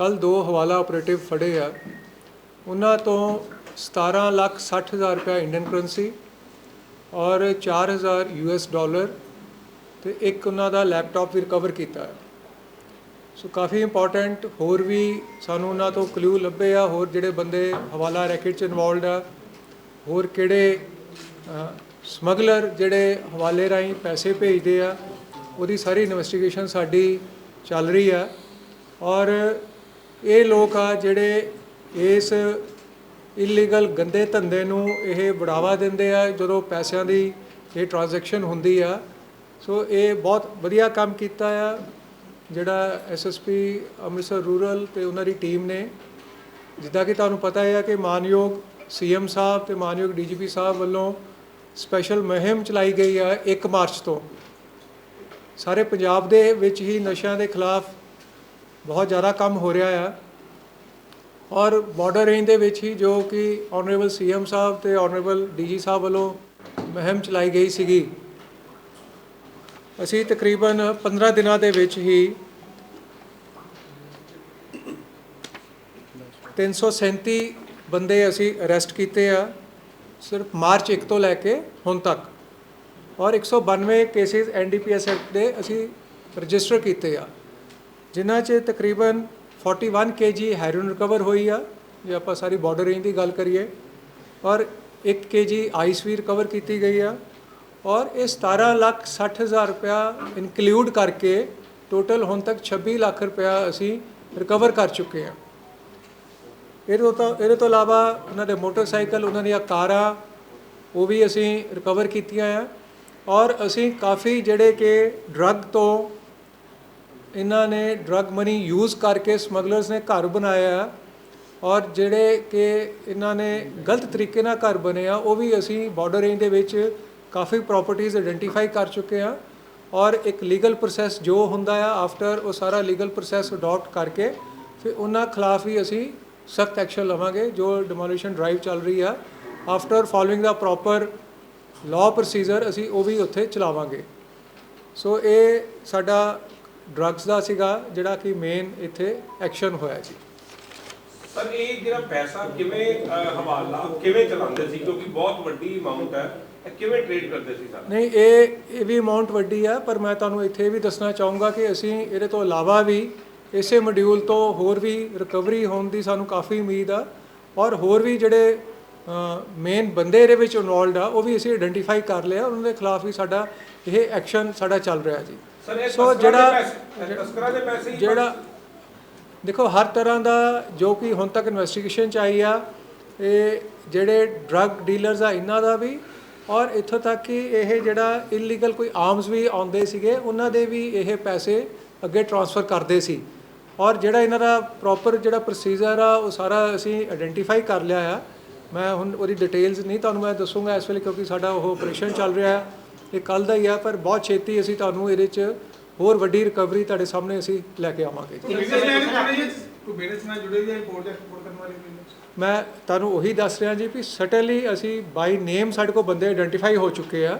ਕੱਲ ਦੋ ਹਵਾਲਾ ਆਪਰੇਟਿਵ ਫੜੇ ਆ। ਉਹਨਾਂ ਤੋਂ 17 ਲੱਖ 60 ਹਜ਼ਾਰ ਰੁਪਇਆ ਇੰਡੀਅਨ ਕਰੰਸੀ ਔਰ 4000 ਯੂਐਸ ਡਾਲਰ ਤੇ ਇੱਕ ਉਹਨਾਂ ਦਾ ਲੈਪਟਾਪ ਵੀ ਰਿਕਵਰ ਕੀਤਾ ਹੈ। ਸੋ ਕਾਫੀ ਇੰਪੋਰਟੈਂਟ ਹੋਰ ਵੀ ਸਾਨੂੰ ਉਹਨਾਂ ਤੋਂ ਕਲੂ ਲੱਭੇ ਆ, ਹੋਰ ਜਿਹੜੇ ਬੰਦੇ ਹਵਾਲਾ ਰੈਕੇਟ ਚ ਇਨਵੋਲਡ ਆ, ਹੋਰ ਕਿਹੜੇ ਸਮਗਲਰ ਜਿਹੜੇ ਹਵਾਲੇ ਰਾਹੀਂ ਪੈਸੇ ਭੇਜਦੇ ਆ, ਉਹਦੀ ਸਾਰੀ ਇਨਵੈਸਟੀਗੇਸ਼ਨ ਸਾਡੀ ਚੱਲ ਰਹੀ ਆ। ਔਰ ਇਹ ਲੋਕ ਆ ਜਿਹੜੇ ਇਸ ਇਲੀਗਲ ਗੰਦੇ ਧੰਦੇ ਨੂੰ ਇਹ ਬੜਾਵਾ ਦਿੰਦੇ ਆ, ਜਦੋਂ ਪੈਸਿਆਂ ਦੀ ਇਹ ਟ੍ਰਾਂਜੈਕਸ਼ਨ ਹੁੰਦੀ ਆ। ਸੋ ਇਹ ਬਹੁਤ ਵਧੀਆ ਕੰਮ ਕੀਤਾ ਆ। ਜਿਹੜਾ ਐਸਐਸਪੀ ਅੰਮ੍ਰਿਤਸਰ ਰੂਰਲ ਤੇ ਉਹਨਾਂ ਦੀ ਟੀਮ ਨੇ। ਜਿੱਦਾਂ ਕਿ ਤੁਹਾਨੂੰ ਪਤਾ ਹੈ ਕਿ ਮਾਨਯੋਗ ਸੀਐਮ ਸਾਹਿਬ ਤੇ ਮਾਨਯੋਗ ਡੀਜੀਪੀ ਸਾਹਿਬ ਵੱਲੋਂ ਸਪੈਸ਼ਲ ਮੁਹਿੰਮ ਚਲਾਈ ਗਈ ਆ 1 ਮਾਰਚ ਤੋਂ। ਸਾਰੇ ਪੰਜਾਬ ਦੇ ਵਿੱਚ ਹੀ ਨਸ਼ਿਆਂ ਦੇ ਖਿਲਾਫ ਬਹੁਤ ਜ਼ਿਆਦਾ ਕੰਮ ਹੋ ਰਿਹਾ ਆ। ਔਰ ਬਾਰਡਰ ਰੇਂਜ ਦੇ ਵਿੱਚ ਹੀ ਜੋ ਕਿ ਆਨਰੇਬਲ ਸੀਐਮ ਸਾਹਿਬ ਤੇ ਆਨਰੇਬਲ ਡੀਜੀ ਸਾਹਿਬ ਵੱਲੋਂ ਮੁਹਿੰਮ ਚਲਾਈ ਗਈ ਸੀਗੀ। ਅਸੀਂ ਤਕਰੀਬਨ 15 ਦਿਨਾਂ ਦੇ ਵਿੱਚ ਹੀ 337 ਬੰਦੇ ਅਸੀਂ ਅਰੈਸਟ ਕੀਤੇ ਆ, ਸਿਰਫ ਮਾਰਚ 1 ਤੋਂ ਲੈ ਕੇ ਹੁਣ ਤੱਕ। ਔਰ 192 ਕੇਸਿਸ ਐਨਡੀਪੀਐਸ ਐਕਟ ਦੇ ਅਸੀਂ ਰਜਿਸਟਰ ਕੀਤੇ ਆ। ਜਿਨ੍ਹਾਂ 'ਚ ਤਕਰੀਬਨ 41 ਕੇਜੀ ਹੈਰੋਇਨ ਰਿਕਵਰ ਹੋਈ ਆ, ਜੇ ਆਪਾਂ ਸਾਰੀ ਬਾਰਡਰ ਰੇਂਜ ਦੀ ਗੱਲ ਕਰੀਏ, ਔਰ 1 ਕੇਜੀ ਆਈਸ ਵੀ ਰਿਕਵਰ ਕੀਤੀ ਗਈ ਆ, ਔਰ ਇਹ 17 ਲੱਖ 60 ਹਜ਼ਾਰ ਰੁਪਇਆ ਇਨਕਲੂਡ ਕਰਕੇ ਟੋਟਲ ਹੁਣ ਤੱਕ 26 ਲੱਖ ਰੁਪਇਆ ਅਸੀਂ ਰਿਕਵਰ ਕਰ ਚੁੱਕੇ ਹਾਂ ਇਹਦੇ ਤੋਂ ਇਹਦੇ ਤੋਂ ਇਲਾਵਾ ਉਹਨਾਂ ਦੇ ਮੋਟਰਸਾਈਕਲ ਉਹਨਾਂ ਦੀਆਂ ਕਾਰਾਂ, ਉਹ ਵੀ ਅਸੀਂ ਰਿਕਵਰ ਕੀਤੀਆਂ ਆ, ਔਰ ਅਸੀਂ ਕਾਫੀ ਜਿਹੜੇ ਕਿ ਡਰੱਗ ਤੋਂ ਇਹਨਾਂ ਨੇ ਡਰੱਗ ਮਨੀ ਯੂਜ਼ ਕਰਕੇ ਸਮਗਲਰਸ ਨੇ ਘਰ ਬਣਾਇਆ ਆ ਔਰ ਜਿਹੜੇ ਕਿ ਇਹਨਾਂ ਨੇ ਗਲਤ ਤਰੀਕੇ ਨਾਲ ਘਰ ਬਣੇ ਆ, ਉਹ ਵੀ ਅਸੀਂ ਬਾਰਡਰ ਰੇਂਜ ਦੇ ਵਿੱਚ ਕਾਫੀ ਪ੍ਰਾਪਰਟੀਆਂ ਆਇਡੈਂਟੀਫਾਈ ਕਰ ਚੁੱਕੇ ਆ ਔਰ ਇੱਕ ਲੀਗਲ ਪ੍ਰੋਸੈਸ ਜੋ ਹੁੰਦਾ ਆ ਆਫਟਰ ਉਹ ਸਾਰਾ ਲੀਗਲ ਪ੍ਰੋਸੈਸ ਅਡਾਪਟ ਕਰਕੇ ਫਿਰ ਉਹਨਾਂ ਖਿਲਾਫ ਹੀ ਅਸੀਂ ਸਖਤ ਐਕਸ਼ਨ ਲਵਾਂਗੇ, ਜੋ ਡਿਮੋਲੀਸ਼ਨ ਡਰਾਈਵ ਚੱਲ ਰਹੀ ਆ। ਆਫਟਰ ਫਾਲੋਇੰਗ ਦਾ ਪ੍ਰੋਪਰ ਲਾਅ ਪ੍ਰੋਸੀਜਰ ਅਸੀਂ ਉਹ ਵੀ ਉੱਥੇ ਚਲਾਵਾਂਗੇ। ਸੋ ਇਹ ਸਾਡਾ ਡਰੱਗਸ ਦਾ ਸੀਗਾ ਜਿਹੜਾ ਕਿ ਮੇਨ ਇੱਥੇ ਐਕਸ਼ਨ ਹੋਇਆ ਜੀ। ਸਰ ਇਹ ਜਿਹੜਾ ਪੈਸਾ ਕਿਵੇਂ ਹਵਾਲਾ ਕਿਵੇਂ ਚਲਾਉਂਦੇ ਸੀ? ਕਿਉਂਕਿ ਬਹੁਤ ਵੱਡੀ ਅਮਾਉਂਟ ਹੈ। ਇਹ ਕਿਵੇਂ ਟ੍ਰੇਡ ਕਰਦੇ ਸੀ ਸਰ? ਨਹੀਂ ਇਹ ਇਹ ਵੀ ਅਮਾਉਂਟ ਵੱਡੀ ਆ ਪਰ ਮੈਂ ਤੁਹਾਨੂੰ ਇੱਥੇ ਇਹ ਵੀ ਦੱਸਣਾ ਚਾਹੂੰਗਾ ਕਿ ਅਸੀਂ ਇਹਦੇ ਤੋਂ ਇਲਾਵਾ ਵੀ ਇਸੇ ਮੋਡਿਊਲ ਤੋਂ ਹੋਰ ਵੀ ਰਿਕਵਰੀ ਹੋਣ ਦੀ ਸਾਨੂੰ ਕਾਫੀ ਉਮੀਦ ਆ। ਔਰ ਹੋਰ ਵੀ ਜਿਹੜੇ ਮੇਨ ਬੰਦੇ ਇਹਦੇ ਵਿੱਚ ਇਨਵੋਲਡ ਆ ਉਹ ਵੀ ਅਸੀਂ ਆਇਡੈਂਟੀਫਾਈ ਕਰ ਲਿਆ ਉਹਨਾਂ ਦੇ ਖਿਲਾਫ ਵੀ ਸਾਡਾ ਇਹ ਐਕਸ਼ਨ ਸਾਡਾ ਚੱਲ ਰਿਹਾ ਜੀ। ਸੋ ਦੇ ਜਿਹੜਾ ਤਸਕਰਾਂ ਦੇ ਪੈਸੇ ਜਿਹੜਾ ਦੇਖੋ ਹਰ ਤਰ੍ਹਾਂ ਦਾ ਜੋ ਕਿ ਹੁਣ ਤੱਕ ਇਨਵੈਸਟੀਗੇਸ਼ਨ ਚ ਆਈ ਆ ਇਹ ਜਿਹੜੇ ਡਰੱਗ ਡੀਲਰਸ ਆ ਇਹਨਾਂ ਦਾ ਵੀ ਔਰ ਇੱਥੋਂ ਤੱਕ ਕਿ ਇਹ ਜਿਹੜਾ ਇਲੀਗਲ ਕੋਈ ਆਰਮਸ ਵੀ ਆਉਂਦੇ ਸੀਗੇ ਉਹਨਾਂ ਦੇ ਵੀ ਇਹ ਪੈਸੇ ਅੱਗੇ ਟ੍ਰਾਂਸਫਰ ਕਰਦੇ ਸੀ। ਔਰ ਜਿਹੜਾ ਇਹਨਾਂ ਦਾ ਪ੍ਰੋਪਰ ਜਿਹੜਾ ਪ੍ਰੋਸੀਜਰ ਆ ਉਹ ਸਾਰਾ ਅਸੀਂ ਆਇਡੈਂਟੀਫਾਈ ਕਰ ਲਿਆ ਆ। ਮੈਂ ਹੁਣ ਉਹਦੀ ਡਿਟੇਲਸ ਨਹੀਂ ਤੁਹਾਨੂੰ ਮੈਂ ਦੱਸੂਗਾ ਇਸ ਵੇਲੇ ਕਿਉਂਕਿ ਸਾਡਾ ਉਹ ਆਪਰੇਸ਼ਨ ਚੱਲ ਰਿਹਾ ਹੈ। ਇਹ ਕੱਲ ਦਾ ਹੀ ਆ ਪਰ ਬਹੁਤ ਛੇਤੀ ਅਸੀਂ ਤੁਹਾਨੂੰ ਇਹਦੇ 'ਚ ਹੋਰ ਵੱਡੀ ਰਿਕਵਰੀ ਤੁਹਾਡੇ ਸਾਹਮਣੇ ਅਸੀਂ ਲੈ ਕੇ ਆਵਾਂਗੇ ਮੈਂ ਤੁਹਾਨੂੰ ਉਹੀ ਦੱਸ ਰਿਹਾ ਜੀ ਵੀ ਸਟਨਲੀ ਅਸੀਂ ਬਾਈ ਨੇਮ ਸਾਡੇ ਕੋਲ ਬੰਦੇ ਆਇਡੈਂਟੀਫਾਈ ਹੋ ਚੁੱਕੇ ਆ,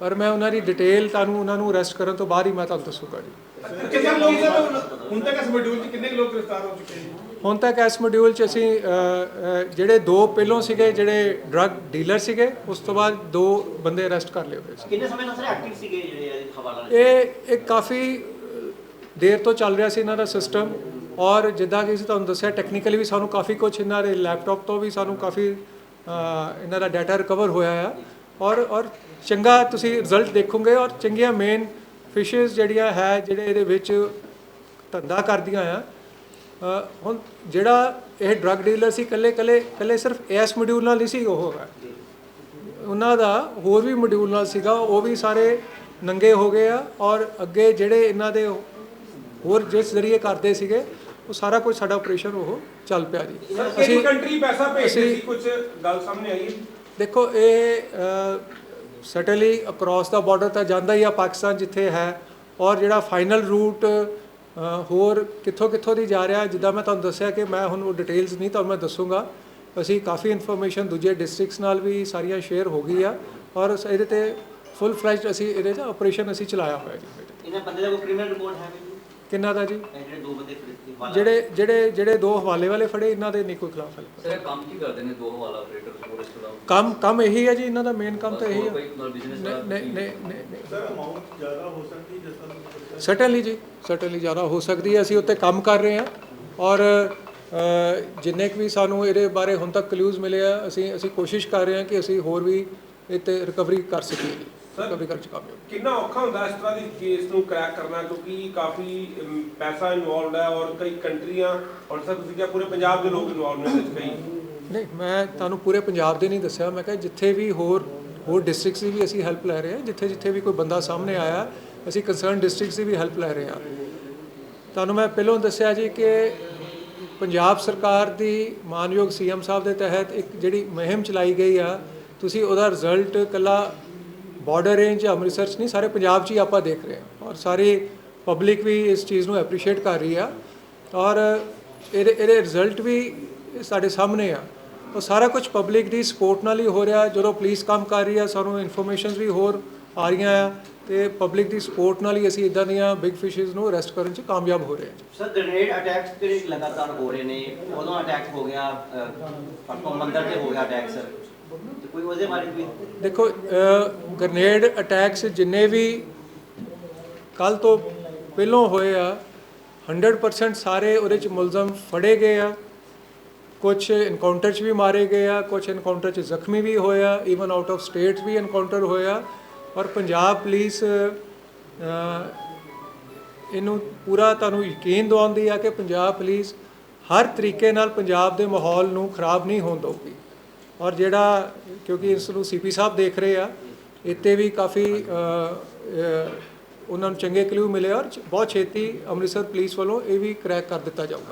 ਪਰ ਮੈਂ ਉਹਨਾਂ ਦੀ ਡਿਟੇਲ ਤੁਹਾਨੂੰ, ਉਹਨਾਂ ਨੂੰ ਅਰੈਸਟ ਕਰਨ ਤੋਂ ਬਾਅਦ ਹੀ ਮੈਂ ਤੁਹਾਨੂੰ ਦੱਸੂਗਾ ਜੀ। ਹੁਣ ਤੱਕ ਇਸ ਮੋਡਿਊਲ 'ਚ ਕਿੰਨੇ ਲੋਕ ਗ੍ਰਿਫਤਾਰ ਹੋ ਚੁੱਕੇ ਜੀ ਹੁਣ ਤੱਕ ਇਸ ਮੋਡਿਊਲ 'ਚ ਅਸੀਂ ਜਿਹੜੇ ਦੋ ਪਹਿਲੋਂ ਸੀਗੇ ਜਿਹੜੇ ਡਰੱਗ ਡੀਲਰ ਸੀਗੇ ਉਸ ਤੋਂ ਬਾਅਦ ਦੋ ਬੰਦੇ ਅਰੈਸਟ ਕਰ ਲਏ ਹੋਏ ਸੀ। ਕਿੰਨੇ ਸਮੇਂ ਤੋਂ ਸਰ ਐਕਟਿਵ ਸੀਗੇ ਜਿਹੜੇ ਇਹ ਹਵਾਲਾ ਇਹ ਇਹ ਕਾਫੀ ਦੇਰ ਤੋਂ ਚੱਲ ਰਿਹਾ ਸੀ ਇਹਨਾਂ ਦਾ ਸਿਸਟਮ ਔਰ ਜਿੱਦਾਂ ਕਿ ਅਸੀਂ ਤੁਹਾਨੂੰ ਦੱਸਿਆ ਟੈਕਨੀਕਲੀ ਵੀ ਸਾਨੂੰ ਕਾਫੀ ਕੁਝ ਇਹਨਾਂ ਦੇ ਲੈਪਟਾਪ ਤੋਂ ਵੀ ਸਾਨੂੰ ਕਾਫੀ ਇਹਨਾਂ ਦਾ ਡਾਟਾ ਰਿਕਵਰ ਹੋਇਆ ਆ। ਔਰ ਔਰ ਚੰਗਾ ਤੁਸੀਂ ਰਿਜ਼ਲਟ ਦੇਖੋਗੇ ਔਰ ਚੰਗੀਆਂ ਮੇਨ ਫਿਸ਼ਸ ਜਿਹੜੀਆਂ ਹੈ ਜਿਹੜੇ ਇਹਦੇ ਵਿੱਚ ਧੰਦਾ ਕਰਦੀਆਂ ਆ। ਹੁਣ ਜਿਹੜਾ ਇਹ ਡਰੱਗ ਡੀਲਰ ਸੀ ਕੱਲੇ ਕੱਲੇ ਕੱਲੇ ਸਿਰਫ ਇਸ ਮੋਡਿਊਲ ਨਾਲ ਨਹੀਂ ਸੀ ਉਹ। ਉਹਨਾਂ ਦਾ ਹੋਰ ਵੀ ਮੋਡਿਊਲ ਨਾਲ ਸੀਗਾ ਉਹ ਵੀ ਸਾਰੇ ਨੰਗੇ ਹੋ ਗਏ ਆ ਔਰ ਅੱਗੇ ਜਿਹੜੇ ਇਹਨਾਂ ਦੇ ਹੋਰ ਜਿਸ ਜ਼ਰੀਏ ਕਰਦੇ ਸੀਗੇ ਉਹ ਸਾਰਾ ਕੁਝ ਸਾਡਾ ਆਪਰੇਸ਼ਨ ਉਹ ਚੱਲ ਪਿਆ ਜੀ। ਇੱਕ ਕੰਟਰੀ ਪੈਸਾ ਭੇਜਦੀ ਅਸੀਂ- ਸੀ ਕੁਝ ਗੱਲ ਸਾਹਮਣੇ ਆਈ ਦੇਖੋ ਇਹ ਸਟਨਲੀ ਅਕ੍ਰੋਸ ਦਾ ਬਾਰਡਰ ਤਾਂ ਜਾਂਦਾ ਹੀ ਆ ਪਾਕਿਸਤਾਨ ਜਿੱਥੇ ਹੈ ਔਰ ਜਿਹੜਾ ਫਾਈਨਲ ਰੂਟ ਹੋਰ ਕਿੱਥੋਂ ਕਿੱਥੋਂ ਦੀ ਜਾ ਰਿਹਾ ਜਿੱਦਾਂ ਮੈਂ ਤੁਹਾਨੂੰ ਦੱਸਿਆ ਕਿ ਮੈਂ ਹੁਣ ਉਹ ਡਿਟੇਲਸ ਨਹੀਂ ਤੁਹਾਨੂੰ ਮੈਂ ਦੱਸੂਗਾ। ਅਸੀਂ ਕਾਫੀ ਇਨਫੋਰਮੇਸ਼ਨ ਦੂਜੇ ਡਿਸਟ੍ਰਿਕਟਸ ਨਾਲ ਵੀ ਸਾਰੀਆਂ ਸ਼ੇਅਰ ਹੋ ਗਈ ਆ ਔਰ ਇਹਦੇ ਤੇ ਫੁੱਲ ਫਲੈਜਡ ਅਸੀਂ, ਇਹਦੇ 'ਚ ਆਪਰੇਸ਼ਨ ਅਸੀਂ ਚਲਾਇਆ ਹੋਇਆ ਜੀ। ਇਹਨਾਂ ਬੰਦੇ ਦਾ ਕੋਈ ਕ੍ਰਿਮੀਨਲ ਰਿਪੋਰਟ ਹੈ ਵੀ ਕਿੰਨਾ ਦਾ ਜੀ? ਇਹ ਜਿਹੜੇ ਦੋ ਬੰਦੇ ਫੜੇ ਜਿਹੜੇ ਜਿਹੜੇ ਜਿਹੜੇ ਦੋ ਹਵਾਲੇ ਵਾਲੇ ਫੜੇ ਇਹਨਾਂ ਦੇ ਨਹੀਂ ਕੋਈ ਖਿਲਾਫ ਹੈ ਸਰ ਇਹ ਕੰਮ ਕੀ ਕਰਦੇ ਨੇ ਦੋ ਹਵਾਲਾ ਆਪਰੇਟਰ ਹੋਰ ਇਸ ਤੋਂ ਇਲਾਵਾ ਕੰਮ ਕੰਮ ਇਹੀ ਹੈ ਜੀ ਇਹਨਾਂ ਦਾ ਮੇਨ ਕੰਮ ਤਾਂ ਇਹੀ ਹੈ। ਨਹੀਂ ਨਹੀਂ ਨਹੀਂ ਸਰ ਅਮਾਉਂਟ ਜ਼ਿਆਦਾ ਹੋ ਸਕਦੀ ਜਿਸ ਤਰ੍ਹਾਂ ਸਰਟਨਲੀ ਜੀ ਸਰਟਨਲੀ ਜ਼ਿਆਦਾ ਹੋ ਸਕਦੀ ਹੈ। ਅਸੀਂ ਉੱਤੇ ਕੰਮ ਕਰ ਰਹੇ ਹਾਂ। ਔਰ ਜਿੰਨੇ ਕੁ ਵੀ ਸਾਨੂੰ ਇਹਦੇ ਬਾਰੇ ਹੁਣ ਤੱਕ ਕਲੂਜ਼ ਮਿਲੇ ਆ ਅਸੀਂ ਅਸੀਂ ਕੋਸ਼ਿਸ਼ ਕਰ ਰਹੇ ਹਾਂ ਕਿ ਅਸੀਂ ਹੋਰ ਵੀ ਇਹ ਤੇ ਰਿਕਵਰੀ ਕਰ ਸਕੀਏ। ਰਿਕਵਰੀ ਕਰਨ ਚ ਕਾਮਯਾਬ ਕਿੰਨਾ ਔਖਾ ਹੁੰਦਾ ਇਸ ਤਰ੍ਹਾਂ ਦੀ ਕੇਸ ਨੂੰ ਕ੍ਰੈਕ ਕਰਨਾ? ਕਿਉਂਕਿ ਕਾਫੀ ਅਮ, ਪੈਸਾ ਇਨਵੋਲਵਡ ਹੈ ਔਰ ਕਈ ਕੰਟਰੀਆਂ ਔਰ ਸਰ ਤੁਸੀਂ ਕਿਹਾ ਪੂਰੇ ਪੰਜਾਬ ਦੇ ਲੋਕ ਇਨਵੋਲਵ ਨੇ 'ਚ ਕਈ। ਨਹੀਂ ਮੈਂ ਤੁਹਾਨੂੰ ਪੂਰੇ ਪੰਜਾਬ ਦੇ ਨਹੀਂ ਦੱਸਿਆ। ਮੈਂ ਕਿਹਾ ਜਿੱਥੇ ਵੀ ਹੋਰ ਹੋਰ ਡਿਸਟ੍ਰਿਕਟਸ ਦੀ ਵੀ ਅਸੀਂ ਹੈਲਪ ਲੈ ਰਹੇ ਹਾਂ ਜਿੱਥੇ ਜਿੱਥੇ ਵੀ ਕੋਈ ਬੰਦਾ ਸਾਹਮਣੇ ਆਇਆ ਅਸੀਂ ਕੰਸਰਨ ਡਿਸਟ੍ਰਿਕਟਸ ਦੀ ਵੀ ਹੈਲਪ ਲੈ ਰਹੇ ਹਾਂ। ਤੁਹਾਨੂੰ ਮੈਂ ਪਹਿਲਾਂ ਦੱਸਿਆ ਜੀ ਕਿ ਪੰਜਾਬ ਸਰਕਾਰ ਦੀ ਮਾਨਯੋਗ ਸੀਐਮ ਸਾਹਿਬ ਦੇ ਤਹਿਤ ਇੱਕ ਜਿਹੜੀ ਮੁਹਿੰਮ ਚਲਾਈ ਗਈ ਆ ਤੁਸੀਂ ਉਹਦਾ ਰਿਜ਼ਲਟ ਕੱਲਾ ਬਾਰਡਰ ਰੇਂਜ ਅੰਮ੍ਰਿਤਸਰ 'ਚ ਨਹੀਂ ਸਾਰੇ ਪੰਜਾਬ 'ਚ ਹੀ ਆਪਾਂ ਦੇਖ ਰਹੇ ਹਾਂ ਔਰ ਸਾਰੀ ਪਬਲਿਕ ਵੀ ਇਸ ਚੀਜ਼ ਨੂੰ ਐਪਰੀਸ਼ੀਏਟ ਕਰ ਰਹੀ ਆ ਔਰ ਇਹਦੇ ਇਹਦੇ ਰਿਜ਼ਲਟ ਵੀ ਸਾਡੇ ਸਾਹਮਣੇ ਆ। ਉਹ ਸਾਰਾ ਕੁਝ ਪਬਲਿਕ ਦੀ ਸਪੋਰਟ ਨਾਲ ਹੀ ਹੋ ਰਿਹਾ ਜਦੋਂ ਪੁਲਿਸ ਕੰਮ ਕਰ ਰਹੀ ਆ ਸਾਨੂੰ ਇਨਫੋਰਮੇਸ਼ਨਸ ਵੀ ਹੋਰ ਆ ਰਹੀਆਂ ਆ ਤੇ ਪਬਲਿਕ ਦੀ ਸਪੋਰਟ ਨਾਲ ਹੀ ਅਸੀਂ ਇਦਾਂ ਦੀਆਂ ਬਿਗ ਫਿਸ਼ਸ ਨੂੰ ਅਰੈਸਟ ਕਰਨ 'ਚ ਕਾਮਯਾਬ ਹੋ ਰਹੇ ਹਾਂ। ਸਰ ਗ੍ਰੇਨੇਡ ਅਟੈਕਸ ਜਿਹੜੇ ਲਗਾਤਾਰ ਹੋ ਰਹੇ ਨੇ ਉਦੋਂ ਅਟੈਕ ਹੋ ਗਿਆ ਅਹ, ਮੰਦਰ ਤੇ ਹੋ ਗਿਆ ਅਟੈਕ ਸਰ ਦੇਖੋ ਗ੍ਰਨੇਡ ਅਟੈਕਸ ਜਿੰਨੇ ਵੀ ਕੱਲ ਤੋਂ ਪਹਿਲੋਂ ਹੋਏ ਆ 100% ਸਾਰੇ ਉਹਦੇ ਚ ਮੁਲਜ਼ਮ ਫੜੇ ਗਏ ਆ। ਕੁਝ ਇਨਕਾਊਂਟਰ 'ਚ ਵੀ ਮਾਰੇ ਗਏ ਆ ਕੁਝ ਇਨਕਾਊਂਟਰ 'ਚ ਜ਼ਖਮੀ ਵੀ ਹੋਇਆ ਈਵਨ ਆਊਟ ਆਫ ਸਟੇਟ ਵੀ ਇਨਕਾਊਂਟਰ ਹੋਇਆ ਔਰ ਪੰਜਾਬ ਪੁਲਿਸ ਇਹਨੂੰ ਪੂਰਾ ਤੁਹਾਨੂੰ ਯਕੀਨ ਦਿਵਾਉਂਦੀ ਆ ਕਿ ਪੰਜਾਬ ਪੁਲਿਸ ਹਰ ਤਰੀਕੇ ਨਾਲ ਪੰਜਾਬ ਦੇ ਮਾਹੌਲ ਨੂੰ ਖਰਾਬ ਨਹੀਂ ਹੋਣ ਦਊਗੀ। ਔਰ ਜਿਹੜਾ, ਕਿਉਂਕਿ ਇਸ ਨੂੰ ਸੀਪੀ ਸਾਹਿਬ ਦੇਖ ਰਹੇ ਆ, ਇੱਥੇ ਵੀ ਕਾਫੀ ਉਹਨਾਂ ਨੂੰ ਚੰਗੇ ਕਲੂ ਮਿਲੇ ਔਰ ਬਹੁਤ ਛੇਤੀ ਅੰਮ੍ਰਿਤਸਰ ਪੁਲਿਸ ਵੱਲੋਂ ਇਹ ਵੀ ਕ੍ਰੈਕ ਕਰ ਦਿੱਤਾ ਜਾਊਗਾ।